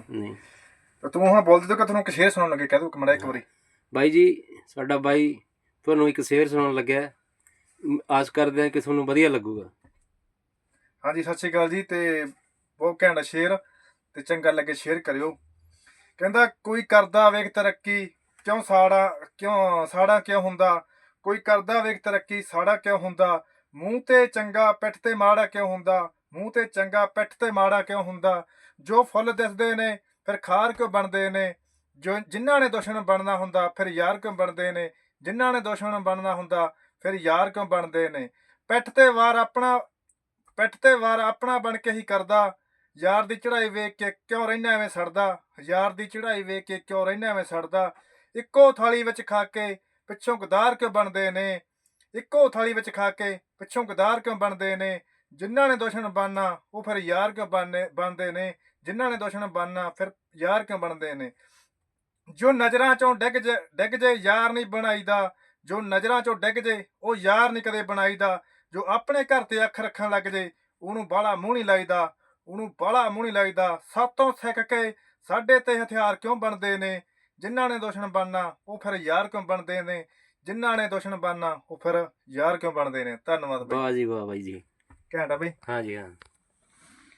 ਤੁਸੀਂ ਨਹੀਂ। ਤੇ ਤੂੰ ਹੁਣ ਬੋਲਦੇ ਤੋ ਕਿ ਤੁਹਾਨੂੰ ਇੱਕ ਸ਼ੇਰ ਸੁਣਾਉਣ ਲੱਗੇ ਕਹਿ ਦੋ ਕਮੜਾ ਇੱਕ ਵਾਰੀ। ਬਾਈ ਜੀ ਸਾਡਾ ਬਾਈ ਤੁਹਾਨੂੰ ਇੱਕ ਸ਼ੇਰ ਸੁਣਾਉਣ ਲੱਗਿਆ। ਆਸ ਕਰਦੇ ਹਾਂ ਕਿ ਤੁਹਾਨੂੰ ਵਧੀਆ ਲੱਗੂਗਾ। ਹਾਂਜੀ ਸਤਿ ਸ਼੍ਰੀ ਅਕਾਲ ਜੀ ਤੇ ਬਹੁਤ ਘੈਂਟ ਸ਼ੇਰ ਤੇ ਚੰਗਾ ਲੱਗੇ ਸ਼ੇਅਰ ਕਰਿਓ। ਕਹਿੰਦਾ ਕੋਈ ਕਰਦਾ ਵੇਖ ਤਰੱਕੀ ਕਿਉਂ ਸਾੜਾ ਕਿਉਂ ਸਾੜਾ ਕਿਉਂ ਹੁੰਦਾ? ਕੋਈ ਕਰਦਾ ਵੇਖ ਤਰੱਕੀ ਸਾੜਾ ਕਿਉਂ ਹੁੰਦਾ? ਮੂੰਹ ਤੇ ਚੰਗਾ ਪਿੱਠ ਤੇ ਮਾੜਾ ਕਿਉਂ ਹੁੰਦਾ? ਮੂੰਹ ਤੇ ਚੰਗਾ ਪਿੱਠ ਤੇ ਮਾੜਾ ਕਿਉਂ ਹੁੰਦਾ? ਜੋ ਫੁੱਲ ਦਿਸਦੇ ਨੇ, ਫਿਰ ਖਾਰ ਕਿਉਂ ਬਣਦੇ ਨੇ? ਜੋ ਜਿਨ੍ਹਾਂ ਨੇ ਦੁਸ਼ਮਣ ਬਣਨਾ ਹੁੰਦਾ, ਫਿਰ ਯਾਰ ਕਿਉਂ ਬਣਦੇ ਨੇ? ਜਿਨ੍ਹਾਂ ਨੇ ਦੁਸ਼ਮਣ ਬਣਨਾ ਹੁੰਦਾ, ਫਿਰ ਯਾਰ ਕਿਉਂ ਬਣਦੇ ਨੇ? ਪਿੱਠ ਤੇ ਵਾਰ ਆਪਣਾ, ਪਿੱਠ ਤੇ ਵਾਰ ਆਪਣਾ ਬਣ ਕੇ ਹੀ ਕਰਦਾ। ਯਾਰ ਦੀ ਚੜ੍ਹਾਈ ਵੇਖ ਕੇ ਕਿਉਂ ਰਹਿਣਾ ਐਵੇਂ ਸੜਦਾ? ਯਾਰ ਦੀ ਚੜ੍ਹਾਈ ਵੇਖ ਕੇ ਕਿਉਂ ਰਹਿਣਾ ਐਵੇਂ ਸੜਦਾ? ਇੱਕੋ ਥਾਲੀ ਵਿੱਚ ਖਾ ਕੇ ਪਿੱਛੋਂ ਗਦਾਰ ਕਿਉਂ ਬਣਦੇ ਨੇ? ਇੱਕੋ ਥਾਲੀ ਵਿੱਚ ਖਾ ਕੇ ਪਿੱਛੋਂ ਗਦਾਰ ਕਿਉਂ ਬਣਦੇ ਨੇ? ਜਿਨ੍ਹਾਂ ਨੇ ਦੁਸ਼ਮਣ ਬਣਨਾ, ਉਹ ਫਿਰ ਯਾਰ ਕਿਉਂ ਬਣਨੇ, ਬਣਦੇ ਨੇ? ਜਿਨ੍ਹਾਂ ਨੇ ਦੁਸ਼ਮਣ ਬਣਨਾ, ਫਿਰ ਯਾਰ ਕਿਉਂ ਬਣਦੇ ਨੇ? ਜੋ ਨਜ਼ਰਾਂ ਚੋਂ ਡਿੱਗ ਜੇ ਡਿੱਗ ਜੇ ਯਾਰ ਨਹੀਂ ਬਣਾਈਦਾ, ਜੋ ਨਜ਼ਰਾਂ ਚੋਂ ਡਿੱਗ ਜੇ, ਉਹ ਯਾਰ ਨਹੀਂ ਕਦੇ ਬਣਾਈਦਾ। ਜੋ ਆਪਣੇ ਘਰ ਤੇ ਅੱਖ ਰੱਖਣ ਲੱਗ ਜੇ, ਉਹਨੂੰ ਬਾਲਾ ਮੂੰਹ ਨਹੀਂ ਲਾਈਦਾ। ਉਹਨੂੰ ਬਾਲਾ ਮੂੰਹ ਨਹੀਂ ਲਾਈਦਾ। ਸਾਤੋਂ ਸਿੱਖ ਕੇ ਸਾਡੇ ਤੇ ਹਥਿਆਰ ਕਿਉਂ ਬਣਦੇ ਨੇ? ਜਿਨ੍ਹਾਂ ਨੇ ਦੁਸ਼ਮਣ ਬਣਨਾ, ਉਹ ਫਿਰ ਯਾਰ ਕਿਉਂ ਬਣਦੇ ਨੇ? ਜਿਨ੍ਹਾਂ ਨੇ ਦੁਸ਼ਮਣ ਬਣਨਾ, ਉਹ ਫਿਰ ਯਾਰ ਕਿਉਂ ਬਣਦੇ ਨੇ? ਧੰਨਵਾਦ ਬਈ। ਵਾਹ ਜੀ, ਵਾਹ ਬਾਈ ਜੀ। ਘੈਂਟ ਆ ਬਈ। ਹਾਂ ਹਾਂ।